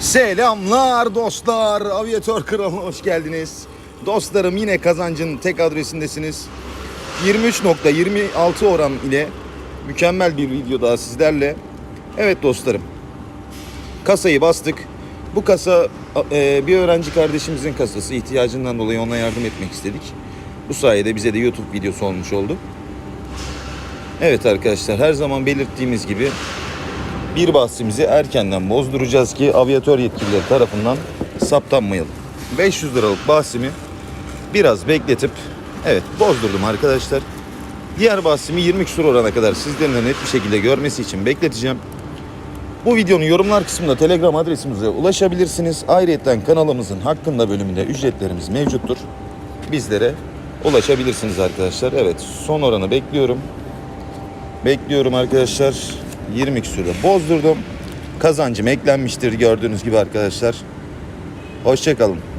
Selamlar dostlar. Aviatör Kralı'na hoş geldiniz. Dostlarım yine kazancın tek adresindesiniz. 23.26 oran ile mükemmel bir video daha sizlerle. Evet dostlarım. Kasayı bastık. Bu kasa e, bir öğrenci kardeşimizin kasası. ihtiyacından dolayı ona yardım etmek istedik. Bu sayede bize de YouTube videosu olmuş oldu. Evet arkadaşlar her zaman belirttiğimiz gibi bir bahsimizi erkenden bozduracağız ki aviatör yetkilileri tarafından saptanmayalım. 500 liralık bahsimi biraz bekletip evet bozdurdum arkadaşlar. Diğer bahsimi 20 küsur orana kadar sizlerin net bir şekilde görmesi için bekleteceğim. Bu videonun yorumlar kısmında Telegram adresimize ulaşabilirsiniz. Ayrıca kanalımızın hakkında bölümünde ücretlerimiz mevcuttur. Bizlere ulaşabilirsiniz arkadaşlar. Evet son oranı bekliyorum. Bekliyorum arkadaşlar. 20 küsürde bozdurdum. Kazancım eklenmiştir gördüğünüz gibi arkadaşlar. Hoşçakalın.